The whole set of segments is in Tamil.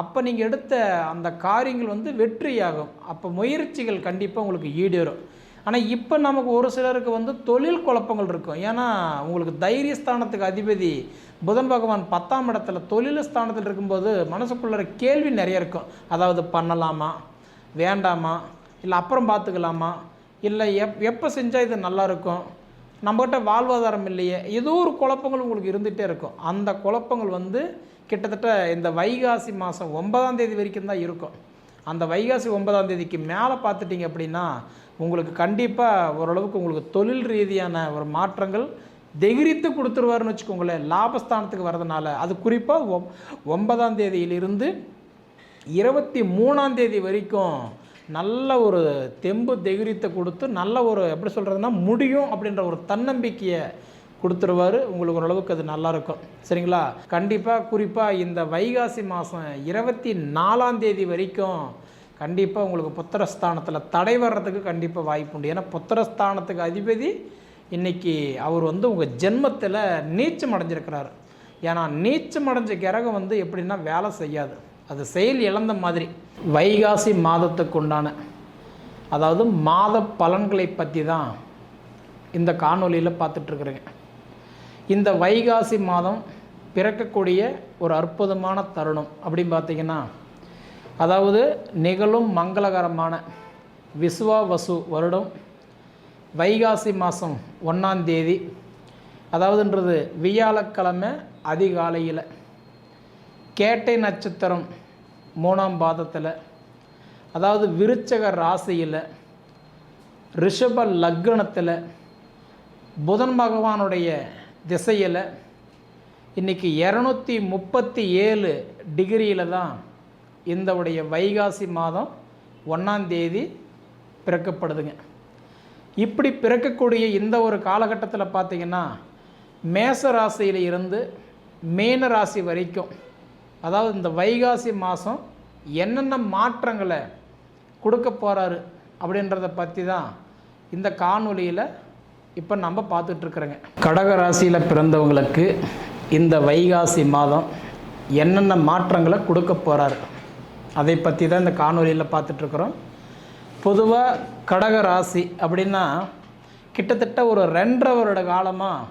அப்போ நீங்கள் எடுத்த அந்த காரியங்கள் வந்து வெற்றியாகும். அப்போ முயற்சிகள் கண்டிப்பாக உங்களுக்கு ஈடேறும். ஆனால் இப்போ நமக்கு ஒரு சிலருக்கு வந்து தொழில் குழப்பங்கள் இருக்கும். ஏன்னா உங்களுக்கு தைரியஸ்தானத்துக்கு அதிபதி புதன் பகவான் பத்தாம் இடத்துல தொழில் ஸ்தானத்தில் இருக்கும்போது மனசுக்குள்ள கேள்வி நிறைய இருக்கும். அதாவது பண்ணலாமா? வேண்டாமா? இல்லை அப்புறம் பார்த்துக்கலாமா? இல்லை எப் எப்போ செஞ்சால் இது நல்லாயிருக்கும் நம்மகிட்ட வாழ்வாதாரம் இல்லையே. ஏதோ ஒரு குழப்பங்கள் உங்களுக்கு இருந்துகிட்டே இருக்கும். அந்த குழப்பங்கள் வந்து கிட்டத்தட்ட இந்த வைகாசி மாதம் ஒன்பதாம் தேதி வரைக்கும் தான் இருக்கும். அந்த வைகாசி ஒன்பதாம் தேதிக்கு மேலே பார்த்துட்டிங்க அப்படின்னா உங்களுக்கு கண்டிப்பாக ஓரளவுக்கு உங்களுக்கு தொழில் ரீதியான ஒரு மாற்றங்கள் திகிரித்து கொடுத்துருவாருன்னு வச்சுக்கோங்களேன். லாபஸ்தானத்துக்கு வரதுனால அது குறிப்பாக ஒ ஒன்பதாம் தேதியிலிருந்து இருபத்தி மூணாம் தேதி வரைக்கும் நல்ல ஒரு தெம்பு திகிரித்தை கொடுத்து நல்ல ஒரு எப்படி சொல்கிறதுனா முடியும் அப்படின்ற ஒரு தன்னம்பிக்கையை கொடுத்துருவாரு. உங்களுக்கு ஓரளவுக்கு அது நல்லாயிருக்கும் சரிங்களா? கண்டிப்பாக குறிப்பாக இந்த வைகாசி மாதம் இருபத்தி நாலாம் தேதி வரைக்கும் கண்டிப்பாக உங்களுக்கு புத்திரஸ்தானத்தில் தடை வர்றதுக்கு கண்டிப்பாக வாய்ப்பு உண்டு. ஏன்னா புத்திரஸ்தானத்துக்கு அதிபதி இன்றைக்கி அவர் வந்து உங்கள் ஜென்மத்தில் நீச்சம் அடைஞ்சிருக்கிறார். ஏன்னா நீச்சம் அடைஞ்ச கிரகம் வந்து எப்படின்னா வேலை செய்யாது. அது செயல் இழந்த மாதிரி. வைகாசி மாதத்துக்கு உண்டான அதாவது மாத பலன்களை பற்றி தான் இந்த காணொலியில் பார்த்துட்ருக்குறேங்க. இந்த வைகாசி மாதம் பிறக்கக்கூடிய ஒரு அற்புதமான தருணம் அப்படின்னு பார்த்தீங்கன்னா அதாவது நிகழும் மங்களகரமான விசுவா வசு வருடம் வைகாசி மாதம் ஒன்றாந்தேதி அதாவதுன்றது வியாழக்கிழமை அதிகாலையில். கேட்டை நட்சத்திரம் மூணாம் பாதத்தில் அதாவது விருச்சக ராசியில் ரிஷப லக்னத்தில் புதன் பகவானுடைய திசையில் இன்றைக்கி இரநூத்தி முப்பத்தி ஏழு டிகிரியில் தான் இந்த உடைய வைகாசி மாதம் ஒன்றாம் தேதி பிறக்கப்படுதுங்க. இப்படி பிறக்கக்கூடிய இந்த ஒரு காலகட்டத்தில் பார்த்திங்கன்னா மேச ராசியில் இருந்து மீன ராசி வரைக்கும் அதாவது இந்த வைகாசி மாதம் என்னென்ன மாற்றங்களை கொடுக்க போகிறாரு அப்படின்றத பற்றி தான் இந்த காணொலியில் இப்போ நம்ம பார்த்துட்ருக்குறோங்க கடக ராசியில் பிறந்தவங்களுக்கு இந்த வைகாசி மாதம் என்னென்ன மாற்றங்களை கொடுக்க போகிறாரு அதை பற்றி தான் இந்த காணொலியில் பார்த்துட்ருக்குறோம் பொதுவாக கடக ராசி அப்படின்னா கிட்டத்தட்ட ஒரு ரெண்டரை வருட காலமாக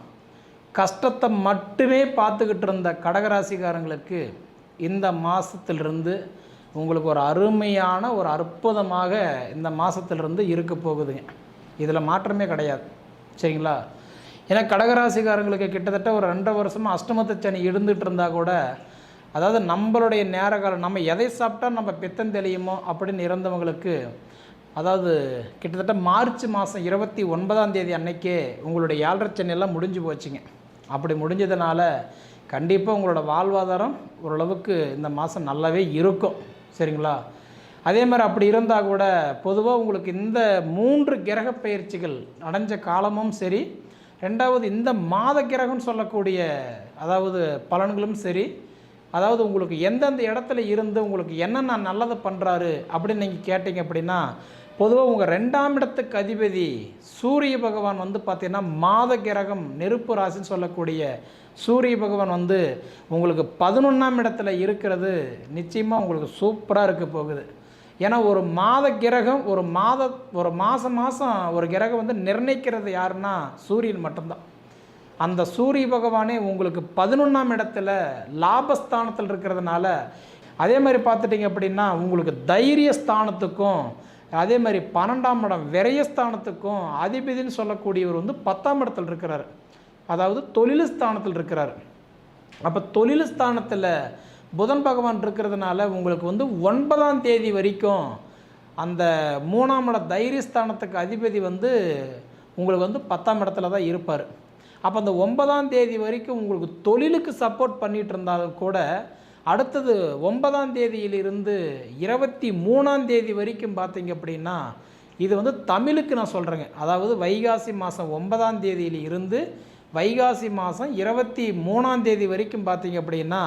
கஷ்டத்தை மட்டுமே பார்த்துக்கிட்டு இருந்த கடகராசிக்காரங்களுக்கு இந்த மாதத்திலிருந்து உங்களுக்கு ஒரு அருமையான ஒரு அற்புதமாக இந்த மாதத்திலிருந்து இருக்க போகுதுங்க. இதில் மாற்றமே கிடையாது. சரிங்களா? ஏன்னா கடகராசிக்காரங்களுக்கு கிட்டத்தட்ட ஒரு ரெண்டரை வருஷமாக அஷ்டமத்து சனி இருந்துகிட்டு இருந்தால் கூட அதாவது நம்மளுடைய நேர காலம் நம்ம எதை சாப்பிட்டா நம்ம பித்தம் தெளியுமோ அப்படின்னு இருந்தவங்களுக்கு அதாவது கிட்டத்தட்ட மார்ச் மாதம் இருபத்தி ஒன்பதாம் தேதி அன்னைக்கே உங்களுடைய ஏழரை சனியெல்லாம் முடிஞ்சு போச்சுங்க. அப்படி முடிஞ்சதுனால கண்டிப்பாக உங்களோட வாழ்வாதாரம் ஓரளவுக்கு இந்த மாதம் நல்லாவே இருக்கும். சரிங்களா? அதே மாதிரி அப்படி இருந்தால் கூட பொதுவாக உங்களுக்கு இந்த மூன்று கிரக பயிற்சிகள் அடைஞ்ச காலமும் சரி ரெண்டாவது இந்த மாத கிரகம்னு சொல்லக்கூடிய அதாவது பலன்களும் சரி அதாவது உங்களுக்கு எந்தெந்த இடத்துல இருந்து உங்களுக்கு என்னென்ன நல்லது பண்ணுறாரு அப்படின்னு நீங்கள் கேட்டிங்க அப்படின்னா பொதுவாக உங்கள் ரெண்டாம் இடத்துக்கு அதிபதி சூரிய பகவான் வந்து பார்த்தீங்கன்னா மாத கிரகம் நெருப்பு ராசின்னு சொல்லக்கூடிய சூரிய பகவான் வந்து உங்களுக்கு பதினொன்றாம் இடத்துல இருக்கிறது. நிச்சயமாக உங்களுக்கு சூப்பராக இருக்க போகுது. ஏன்னா ஒரு மாத கிரகம் ஒரு மாத ஒரு மாதம் மாதம் ஒரு கிரகம் வந்து நிர்ணயிக்கிறது யாருன்னா சூரியன் மட்டும்தான். அந்த சூரிய பகவானே உங்களுக்கு பதினொன்றாம் இடத்துல லாபஸ்தானத்தில் இருக்கிறதுனால அதே மாதிரி பார்த்துட்டிங்க அப்படின்னா உங்களுக்கு தைரிய ஸ்தானத்துக்கும் அதே மாதிரி பன்னெண்டாம் இடம் விரயஸ்தானத்துக்கும் அதிபதினு சொல்லக்கூடியவர் வந்து பத்தாம் இடத்துல இருக்கிறார். அதாவது தொழில் ஸ்தானத்தில் இருக்கிறார். அப்போ தொழில் ஸ்தானத்தில் புதன் பகவான் இருக்கிறதுனால உங்களுக்கு வந்து ஒன்பதாம் தேதி வரைக்கும் அந்த மூணாம் இட தைரியஸ்தானத்துக்கு அதிபதி வந்து உங்களுக்கு வந்து பத்தாம் இடத்துல தான் இருப்பார். அப்போ அந்த ஒன்பதாம் தேதி வரைக்கும் உங்களுக்கு தொழிலுக்கு சப்போர்ட் பண்ணிகிட்டு இருந்தாலும் கூட அடுத்தது ஒன்பதாம் தேதியிலிருந்து இருபத்தி மூணாம் தேதி வரைக்கும் பார்த்தீங்க அப்படின்னா இது வந்து தமிழுக்கு நான் சொல்கிறேங்க அதாவது வைகாசி மாதம் ஒன்பதாம் தேதியில் இருந்து வைகாசி மாதம் இருபத்தி மூணாம் தேதி வரைக்கும் பார்த்தீங்க அப்படின்னா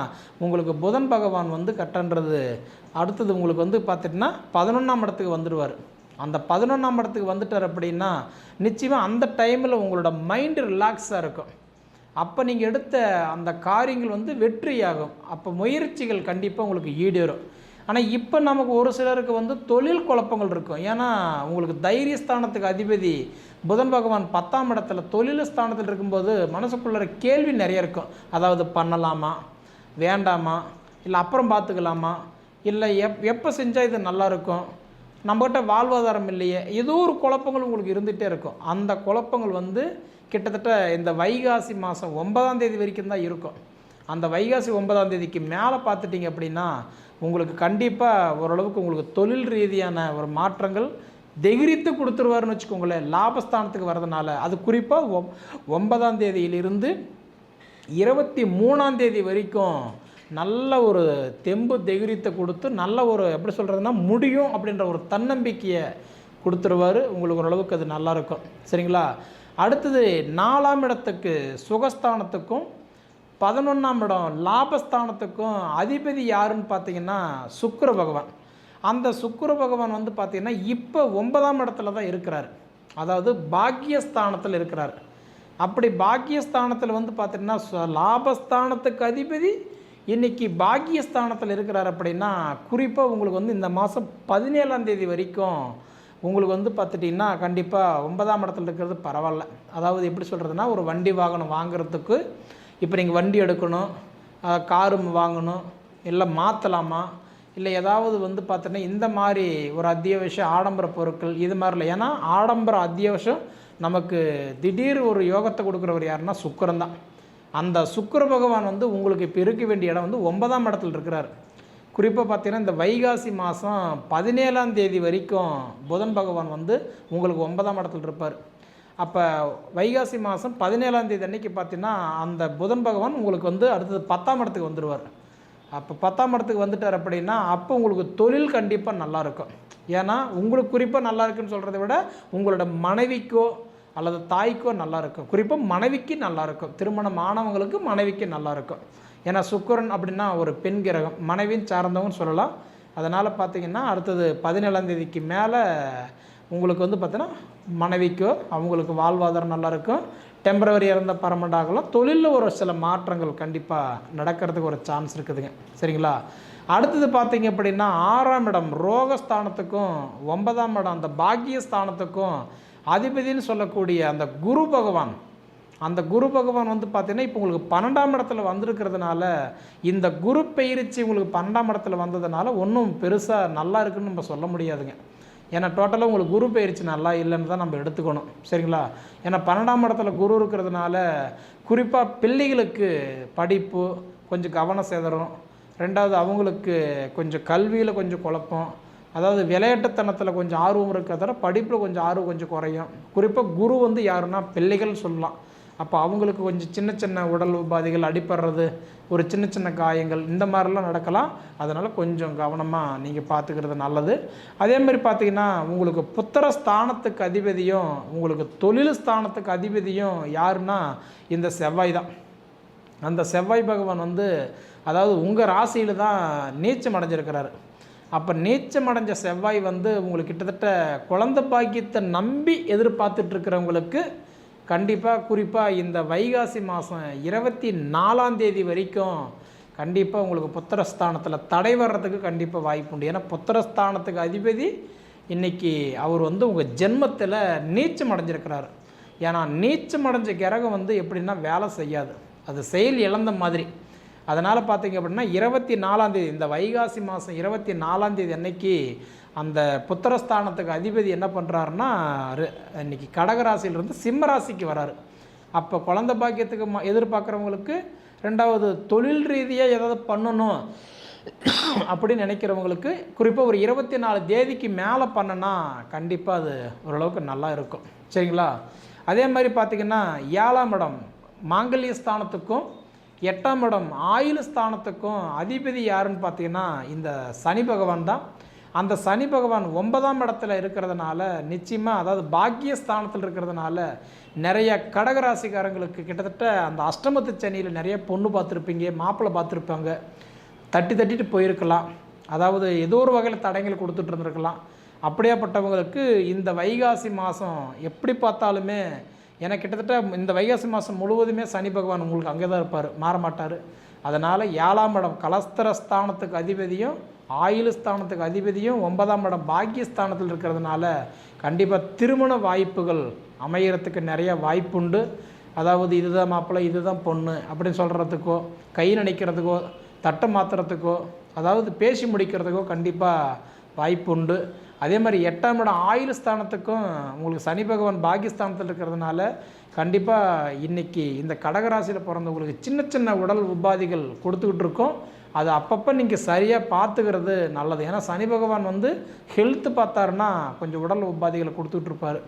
உங்களுக்கு புதன் பகவான் வந்து கட்டன்றது. அடுத்தது உங்களுக்கு வந்து பார்த்துட்டுனா பதினொன்றாம் இடத்துக்கு வந்துடுவார் அந்த பதினொன்றாம் இடத்துக்கு வந்துட்டார் அப்படின்னா நிச்சயமாக அந்த டைமில் உங்களோட மைண்டு ரிலாக்ஸாக இருக்கும். அப்போ நீங்கள் எடுத்த அந்த காரியங்கள் வந்து வெற்றியாகும். அப்போ முயற்சிகள் கண்டிப்பாக உங்களுக்கு ஈடேறும். ஆனால் இப்போ நமக்கு ஒரு சிலருக்கு வந்து தொழில் குழப்பங்கள் இருக்கும். ஏன்னா உங்களுக்கு தைரியஸ்தானத்துக்கு அதிபதி புதன் பகவான் பத்தாம் இடத்துல தொழில் ஸ்தானத்தில் இருக்கும்போது மனசுக்குள்ள கேள்வி நிறைய இருக்கும். அதாவது பண்ணலாமா? வேண்டாமா? இல்லை அப்புறம் பார்த்துக்கலாமா இல்லை எப் எப்போ செஞ்சால் இது நல்லா இருக்கும் நம்மகிட்ட வாழ்வாதாரம் இல்லையே? ஏதோ ஒரு குழப்பங்கள் உங்களுக்கு இருந்துகிட்டே இருக்கும். அந்த குழப்பங்கள் வந்து கிட்டத்தட்ட இந்த வைகாசி மாதம் ஒன்பதாம் தேதி வரைக்கும் தான் இருக்கும். அந்த வைகாசி ஒன்பதாம் தேதிக்கு மேலே பார்த்துட்டிங்க அப்படின்னா உங்களுக்கு கண்டிப்பாக ஓரளவுக்கு உங்களுக்கு தொழில் ரீதியான ஒரு மாற்றங்கள் தெகிரித்து கொடுத்துருவாருன்னு வச்சுக்கோங்களேன். லாபஸ்தானத்துக்கு வரதுனால அது குறிப்பாக ஒம் ஒன்பதாம் தேதியிலிருந்து இருபத்தி மூணாம் தேதி வரைக்கும் நல்ல ஒரு தெம்பு திகிரித்தை கொடுத்து நல்ல ஒரு எப்படி சொல்கிறதுனா முடியும் அப்படின்ற ஒரு தன்னம்பிக்கையை கொடுத்துருவாரு. உங்களுக்கு ஓரளவுக்கு அது நல்லா இருக்கும். சரிங்களா? அடுத்தது நாலாம் இடத்துக்கு சுகஸ்தானத்துக்கும் பதினொன்றாம் இடம் லாபஸ்தானத்துக்கும் அதிபதி யாருன்னு பார்த்தீங்கன்னா சுக்கர பகவான். அந்த சுக்கர பகவான் வந்து பார்த்தீங்கன்னா இப்போ ஒன்பதாம் இடத்துல தான் இருக்கிறார். அதாவது பாக்கியஸ்தானத்தில் இருக்கிறார். அப்படி பாக்கியஸ்தானத்தில் வந்து பார்த்தீங்கன்னா லாபஸ்தானத்துக்கு அதிபதி இன்றைக்கி பாக்கியஸ்தானத்தில் இருக்கிறார் அப்படின்னா குறிப்பாக உங்களுக்கு வந்து இந்த மாதம் பதினேழாம் தேதி வரைக்கும் உங்களுக்கு வந்து பார்த்துட்டிங்கன்னா கண்டிப்பாக ஒன்பதாம் இடத்துல இருக்கிறது பரவாயில்ல. அதாவது எப்படி சொல்கிறதுனா ஒரு வண்டி வாகனம் வாங்குறதுக்கு இப்போ நீங்கள் வண்டி எடுக்கணும் காரும் காரு வாங்கணும் இல்லை மாற்றலாமா இல்லை ஏதாவது வந்து பார்த்தோன்னா இந்த மாதிரி ஒரு அத்தியாவசிய ஆடம்பர பொருட்கள் இது மாதிரி இல்லை ஏன்னா ஆடம்பர அத்தியாவசியம் நமக்கு திடீர் ஒரு யோகத்தை கொடுக்குறவர் யாருன்னா சுக்கரன் தான். அந்த சுக்கர பகவான் வந்து உங்களுக்கு இப்போ இருக்க வேண்டிய இடம் வந்து ஒன்பதாம் இடத்துல இருக்கிறார். குறிப்பாக பார்த்தீங்கன்னா இந்த வைகாசி மாதம் பதினேழாம் தேதி வரைக்கும் புதன் பகவான் வந்து உங்களுக்கு ஒன்பதாம் இடத்துல இருப்பார். அப்போ வைகாசி மாதம் பதினேழாம் தேதி அன்னைக்கு பார்த்தீங்கன்னா அந்த புதன் பகவான் உங்களுக்கு வந்து அடுத்தது பத்தாம் இடத்துக்கு வந்துடுவார் அப்போ பத்தாம் இடத்துக்கு வந்துட்டார் அப்படின்னா அப்போ உங்களுக்கு தொழில் கண்டிப்பாக நல்லாயிருக்கும் ஏன்னா உங்களுக்கு குறிப்பாக நல்லா இருக்குன்னு சொல்கிறத விட உங்களோட மனைவிக்கோ அல்லது தாய்க்கோ நல்லாயிருக்கும் குறிப்பாக மனைவிக்கு நல்லாயிருக்கும் திருமணம் ஆனவங்களுக்கு மனைவிக்கு நல்லாயிருக்கும் ஏன்னா சுக்கரன் அப்படின்னா ஒரு பெண் கிரகம் மனைவின் சார்ந்தவங்கன்னு சொல்லலாம். அதனால் பார்த்தீங்கன்னா அடுத்தது பதினேழாம் தேதிக்கு மேலே உங்களுக்கு வந்து பார்த்தீங்கன்னா மனைவிக்கோ அவங்களுக்கு வாழ்வாதாரம் நல்லாயிருக்கும் டெம்பரவரி இறந்த பர்மனெண்ட் ஆகலாம். தொழிலில் ஒரு சில மாற்றங்கள் கண்டிப்பாக நடக்கிறதுக்கு ஒரு சான்ஸ் இருக்குதுங்க. சரிங்களா? அடுத்தது பார்த்தீங்க அப்படின்னா ஆறாம் இடம் ரோகஸ்தானத்துக்கும் ஒன்பதாம் இடம் அந்த பாக்கியஸ்தானத்துக்கும் அதிபதின்னு சொல்லக்கூடிய அந்த குரு பகவான். அந்த குரு பகவான் வந்து பார்த்தீங்கன்னா இப்போ உங்களுக்கு பன்னெண்டாம் இடத்துல வந்திருக்கிறதுனால இந்த குரு பயிற்சி உங்களுக்கு பன்னெண்டாம் இடத்துல வந்ததுனால ஒன்றும் பெருசாக நல்லா இருக்குன்னு நம்ம சொல்ல முடியாதுங்க. ஏன்னா டோட்டலாக உங்களுக்கு குரு பயிற்சி நல்லா இல்லைன்னு தான் நம்ம எடுத்துக்கணும். சரிங்களா? ஏன்னா பன்னெண்டாம் இடத்துல குரு இருக்கிறதுனால குறிப்பாக பிள்ளைகளுக்கு படிப்பு கொஞ்சம் கவனம் சேதரும் ரெண்டாவது அவங்களுக்கு கொஞ்சம் கல்வியில் கொஞ்சம் குழப்பம். அதாவது விளையாட்டுத்தனத்தில் கொஞ்சம் ஆர்வம் இருக்கிறத படிப்பில் கொஞ்சம் ஆர்வம் கொஞ்சம் குறையும். குறிப்பாக குரு வந்து யாருன்னா பிள்ளைகள் சொல்லலாம். அப்போ அவங்களுக்கு கொஞ்சம் சின்ன சின்ன உடல் உபாதைகள் அடிப்படுறது ஒரு சின்ன சின்ன காயங்கள் இந்த மாதிரிலாம் நடக்கலாம். அதனால் கொஞ்சம் கவனமாக நீங்கள் பார்த்துக்கிறது நல்லது. அதே மாதிரி பார்த்தீங்கன்னா உங்களுக்கு புத்திர ஸ்தானத்துக்கு அதிபதியும் உங்களுக்கு தொழில் ஸ்தானத்துக்கு அதிபதியும் யாருன்னா இந்த செவ்வாய் தான். அந்த செவ்வாய் பகவான் வந்து அதாவது உங்கள் ராசியில் தான் நீச்சம் அடைஞ்சிருக்கிறாரு. அப்போ நீச்சம் அடைஞ்ச செவ்வாய் வந்து உங்களுக்கு கிட்டத்தட்ட குழந்தை பாக்கியத்தை நம்பி எதிர்பார்த்துட்ருக்கிறவங்களுக்கு கண்டிப்பாக குறிப்பாக இந்த வைகாசி மாதம் இருபத்தி நாலாம் தேதி வரைக்கும் கண்டிப்பாக உங்களுக்கு புத்திரஸ்தானத்தில் தடை வர்றதுக்கு கண்டிப்பாக வாய்ப்பு உண்டு. ஏன்னா புத்திரஸ்தானத்துக்கு அதிபதி இன்றைக்கி அவர் வந்து உங்கள் ஜென்மத்தில் நீச்சம் அடைஞ்சிருக்கிறாரு. ஏன்னா நீச்சம் அடைஞ்ச கிரகம் வந்து எப்படின்னா வேலை செய்யாது. அது செயல் இழந்த மாதிரி. அதனால் பார்த்தீங்க அப்படின்னா இருபத்தி நாலாம் தேதி இந்த வைகாசி மாதம் இருபத்தி நாலாம் தேதி அன்னைக்கு அந்த புத்திரஸ்தானத்துக்கு அதிபதி என்ன பண்ணுறாருன்னா இன்னைக்கு கடகராசியிலிருந்து சிம்ம ராசிக்கு வராரு. அப்போ குழந்த பாக்கியத்துக்கு எதிர்பார்க்குறவங்களுக்கு ரெண்டாவது தொழில் ரீதியாக ஏதாவது பண்ணணும் அப்படின்னு நினைக்கிறவங்களுக்கு குறிப்பாக ஒரு இருபத்தி நாலு தேதிக்கு மேலே பண்ணனா கண்டிப்பாக அது ஓரளவுக்கு நல்லா இருக்கும். சரிங்களா? அதே மாதிரி பார்த்திங்கன்னா ஏழாம் இடம் மாங்கல்ய ஸ்தானத்துக்கும் எட்டாம் இடம் ஆயுள் ஸ்தானத்துக்கும் அதிபதி யாருன்னு பார்த்தீங்கன்னா இந்த சனி பகவான் தான். அந்த சனி பகவான் ஒன்பதாம் இடத்துல இருக்கிறதுனால நிச்சயமாக அதாவது பாக்கிய ஸ்தானத்தில் இருக்கிறதுனால நிறைய கடகராசிக்காரங்களுக்கு கிட்டத்தட்ட அந்த அஷ்டமத்து சனியில் நிறைய பொண்ணு பார்த்துருப்பீங்க மாப்பிள்ளை பார்த்துருப்பாங்க. தட்டி தட்டிட்டு போயிருக்கலாம். அதாவது ஏதோ ஒரு வகையில் தடங்கள் கொடுத்துட்டு இருந்திருக்கலாம். அப்படியாப்பட்டவங்களுக்கு இந்த வைகாசி மாதம் எப்படி பார்த்தாலுமே ஏன்னா கிட்டத்தட்ட இந்த வைகாசி மாதம் முழுவதுமே சனி பகவான் உங்களுக்கு அங்கே தான் இருப்பார் மாற மாட்டார் அதனால் ஏழாம் இடம் கலஸ்தர ஸ்தானத்துக்கு அதிபதியும் ஆயுள் ஸ்தானத்துக்கு அதிபதியும் ஒன்பதாம் இடம் பாக்கியஸ்தானத்தில் இருக்கிறதுனால கண்டிப்பாக திருமண வாய்ப்புகள் அமையறதுக்கு நிறைய வாய்ப்புண்டு. அதாவது இதுதான் மாப்பிள்ளை இதுதான் பொண்ணு அப்படின்னு சொல்கிறதுக்கோ கை நினைக்கிறதுக்கோ தட்டை மாற்றுறதுக்கோ அதாவது பேசி முடிக்கிறதுக்கோ கண்டிப்பாக வாய்ப்புண்டு. அதே மாதிரி எட்டாம் இடம் ஆயுள் ஸ்தானத்துக்கும் உங்களுக்கு சனி பகவான் பாகிஸ்தானத்தில் இருக்கிறதுனால கண்டிப்பாக இன்றைக்கி இந்த கடகராசியில் பிறந்தவங்களுக்கு சின்ன சின்ன உடல் உபாதிகள் கொடுத்துக்கிட்டு இருக்கோம். அது அப்பப்போ நீங்கள் சரியாக பார்த்துக்கிறது நல்லது. ஏன்னா சனி பகவான் வந்து ஹெல்த்து பார்த்தாருன்னா கொஞ்சம் உடல் உபாதிகளை கொடுத்துட்ருப்பார்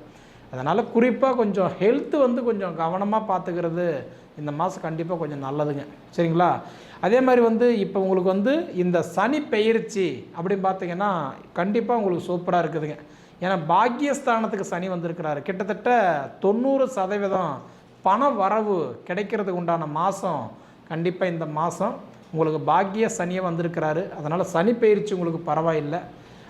அதனால் குறிப்பாக கொஞ்சம் ஹெல்த்து வந்து கொஞ்சம் கவனமாக பார்த்துக்கிறது இந்த மாதம் கண்டிப்பாக கொஞ்சம் நல்லதுங்க. சரிங்களா? அதே மாதிரி வந்து இப்போ உங்களுக்கு வந்து இந்த சனி பெயர்ச்சி அப்படின்னு பார்த்தீங்கன்னா கண்டிப்பாக உங்களுக்கு சூப்பராக இருக்குதுங்க. ஏன்னா பாக்கியஸ்தானத்துக்கு சனி வந்திருக்கிறாரு. கிட்டத்தட்ட தொண்ணூறு சதவீதம் பண வரவு கிடைக்கிறதுக்கு உண்டான மாதம் கண்டிப்பாக இந்த மாதம் உங்களுக்கு பாக்கிய சனியை வந்திருக்கிறாரு. அதனால் சனி பயிற்சி உங்களுக்கு பரவாயில்லை.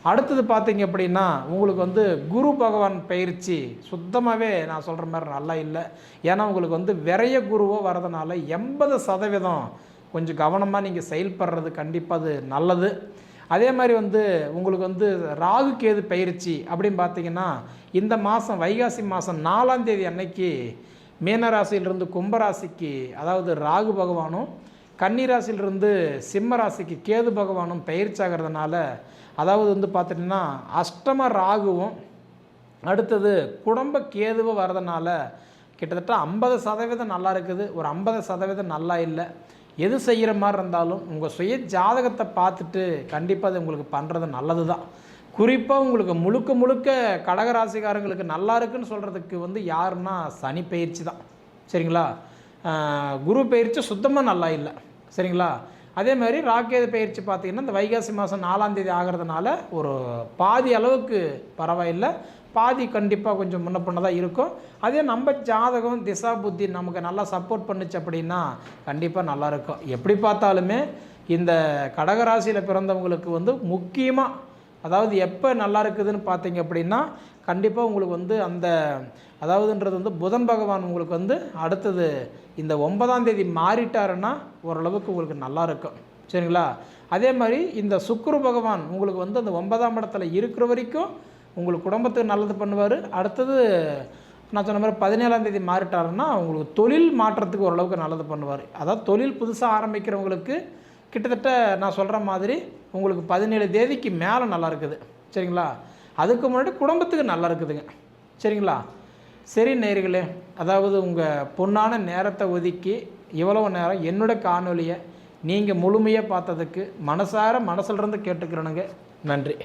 அடுத்தது பார்த்தீங்க அப்படின்னா உங்களுக்கு வந்து குரு பகவான் பயிற்சி சுத்தமாகவே நான் சொல்கிற மாதிரி நல்லா இல்லை. ஏன்னா உங்களுக்கு வந்து விரைய குருவோ வரதுனால எண்பது சதவீதம் கொஞ்சம் கவனமாக நீங்கள் செயல்படுறது கண்டிப்பாக அது நல்லது. அதே மாதிரி வந்து உங்களுக்கு வந்து ராகு கேது பயிற்சி அப்படின்னு பார்த்தீங்கன்னா இந்த மாதம் வைகாசி மாதம் நாலாம் தேதி அன்னைக்கு மீனராசியிலிருந்து கும்பராசிக்கு அதாவது ராகு பகவானும் கன்னிராசிலிருந்து சிம்ம ராசிக்கு கேது பகவானும் பயிற்சி ஆகிறதுனால அதாவது வந்து பார்த்துட்டிங்கன்னா அஷ்டம ராகுவும் அடுத்தது குடும்ப கேதுவும் வரதுனால கிட்டத்தட்ட ஐம்பது சதவீதம் நல்லா இருக்குது. ஒரு ஐம்பது சதவீதம் நல்லா இல்லை. எது செய்கிற மாதிரி இருந்தாலும் உங்கள் சுய ஜாதகத்தை பார்த்துட்டு கண்டிப்பாக அது உங்களுக்கு பண்ணுறது நல்லது தான் குறிப்பாக உங்களுக்கு முழுக்க முழுக்க கடகராசிக்காரங்களுக்கு நல்லா இருக்குன்னு சொல்கிறதுக்கு வந்து யாருன்னா சனி பயிற்சி தான். சரிங்களா? குரு பயிற்சி சுத்தமாக நல்லா இல்லை. சரிங்களா? அதே மாதிரி ராக்கேது பயிற்சி பார்த்தீங்கன்னா இந்த வைகாசி மாதம் நாலாம் தேதி ஆகிறதுனால ஒரு பாதி அளவுக்கு பரவாயில்லை. பாதி கண்டிப்பாக கொஞ்சம் முன்ன பண்ணதாக இருக்கும். அதே நம்ம ஜாதகம் திசா புத்தி நமக்கு நல்லா சப்போர்ட் பண்ணுச்சு அப்படின்னா கண்டிப்பாக நல்லா இருக்கும். எப்படி பார்த்தாலுமே இந்த கடகராசியில் பிறந்தவங்களுக்கு வந்து முக்கியமாக அதாவது எப்போ நல்லா இருக்குதுன்னு பார்த்தீங்க அப்படின்னா கண்டிப்பாக உங்களுக்கு வந்து அந்த அதாவதுன்றது வந்து புதன் பகவான் உங்களுக்கு வந்து அடுத்தது இந்த ஒன்பதாம் தேதி மாறிட்டாருன்னா ஓரளவுக்கு உங்களுக்கு நல்லா இருக்கும். சரிங்களா? அதே மாதிரி இந்த சுக்குரு பகவான் உங்களுக்கு வந்து அந்த ஒன்பதாம் இடத்துல இருக்கிற வரைக்கும் உங்களுக்கு குடும்பத்துக்கு நல்லது பண்ணுவார். அடுத்தது நான் சொன்ன மாதிரி பதினேழாம் தேதி மாறிட்டாருன்னா உங்களுக்கு தொழில் மாற்றத்துக்கு ஓரளவுக்கு நல்லது பண்ணுவார். அதாவது தொழில் புதுசாக ஆரம்பிக்கிறவங்களுக்கு கிட்டத்தட்ட நான் சொல்கிற மாதிரி உங்களுக்கு பதினேழு தேதிக்கு மேலே நல்லா இருக்குது. சரிங்களா? அதுக்கு முன்னாடி குடும்பத்துக்கு நல்லா இருக்குதுங்க. சரிங்களா? சரி நேர்களே அதாவது உங்கள் பொன்னான நேரத்தை ஒதுக்கி இவ்வளவு நேரம் என்னோட காணொலியை நீங்கள் முழுமையாக பார்த்ததுக்கு மனசார மனசிலிருந்து கேட்டுக்கிறனுங்க கேட்டுக்கிறேனுங்க. நன்றி.